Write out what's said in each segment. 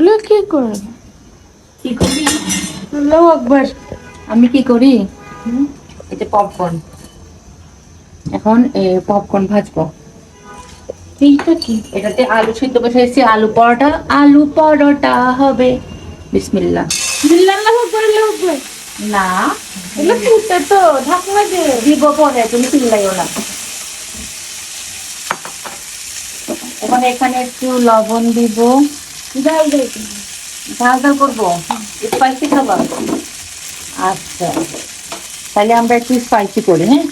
এগুলো কি করে? কি করবি? আল্লাহু আকবার আমি কি করি? এটা পপকর্ন এখন পপকর্ন ভাজবো। এইটা কি? এটাতে আলু সিদ্ধ বসাইছি আলু পরোটা। আলু পরোটা হবে। বিসমিল্লাহ। আল্লাহু আকবার আল্লাহু আকবার না। এগুলো ফুটে তো ঢাকনা দে দিব পরে তুমি চিল্লাইও না। এবার এখানে একটু লবণ দিব। ডাল দে ঝাল ঝাল করব। স্পাইসি খাবার আচ্ছা। তাহলে আমরা একটু স্পাইসি করি হ্যাঁ?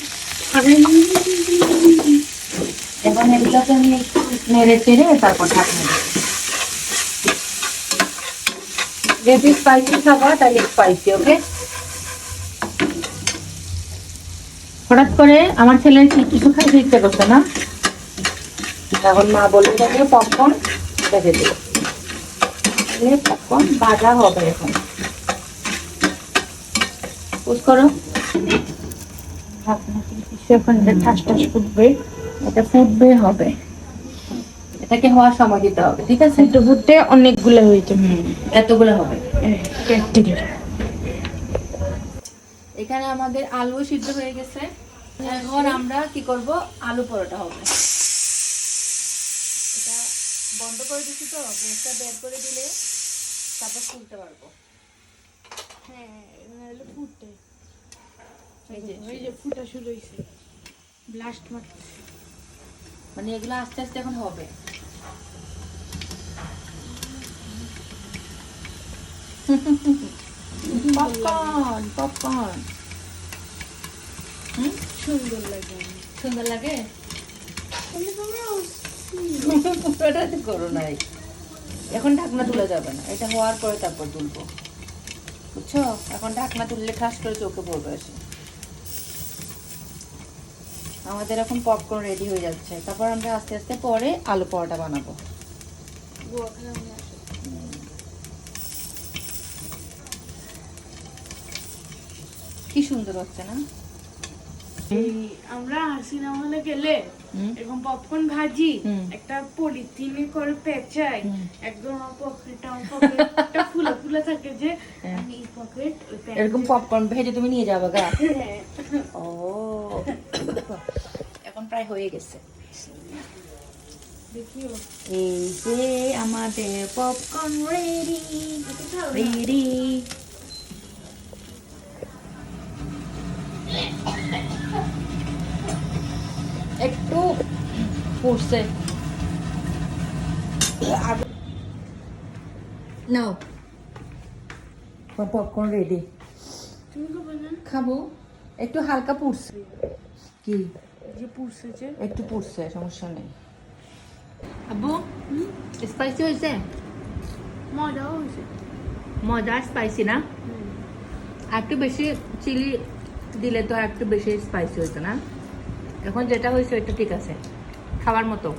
এখন এগুলোকে আমি একটু নেড়ে চেড়ে তারপর ঢাকনা দেব। যেহেতু স্পাইসি খাবার তাহলে স্পাইসি ওকে হঠাৎ করে আমার ছেলের কি কিছু খাইতে ইচ্ছে করছে না? এখন মা বলে থাকে পপকর্ন দেখে দেবো ভাজা হবে এখন? পুষ করো। এখন এটা ঠাস ঠাস ফুটবে। এটা ফুটবে হবে। এটাকে হওয়ার সময় দিতে হবে ঠিক আছে? ফুটে ফুটে অনেকগুলো হয়েছে এতগুলো হবে। এখানে আমাদের আলু সিদ্ধ হয়ে গেছে। এখন আমরা কি করব? আলু পরোটা হবে। বন্ধ করে দিচ্ছি তো গ্যাসটা বের করে দিলে তারপর খুলতে পারব। হ্যাঁ নাহলে ফুটে। এই যে ফুটা শুরু হয়েছে ব্লাস্ট মানে এগুলো আস্তে আস্তে এখন হবে। Popcorn popcorn. সুন্দর লাগে। সুন্দর লাগে? এখন ঢাকনা তুলে যাবে না। এটা হওয়ার পরে তারপর তুলবো। বুঝছ? এখন ঢাকনা তুললে ঠাস করে চোখে পড়বে আমাদের এখন পপকর্ন রেডি হয়ে যাচ্ছে। তারপর আমরা আস্তে আস্তে পরে আলু পরোটা বানাবো। কি সুন্দর হচ্ছে না? আমরা সিনেমা হলে গেলে এরকম পপকর্ন ভাজি একটা পলিথিনে করে পেঁচাই একদম পকেটটা পকেটটা ফুলে ফুলে থাকে যে হ্যাঁ। আমি পকেট এরকম পপকর্ন ভেজে তুমি নিয়ে যাবে গা? হ্যাঁ। ও। এখন প্রায় হয়ে গেছে। দেখিও। এই যে আমাদের পপকর্ন রেডি রেডি একটু পড়ছে নাও পপকর্ন রেডি খাব একটু হালকা পুড়ছে কি যে পুষছে যে একটু পুড়ছে সমস্যা নেই আব্বু স্পাইসি হয়েছে মজাও হয়েছে মজা স্পাইসি না আর একটু বেশি চিলি দিলে তো আর একটু বেশি স্পাইসি হতো না? এখন যেটা হয়েছে ওইটা ঠিক আছে। খাবার মতো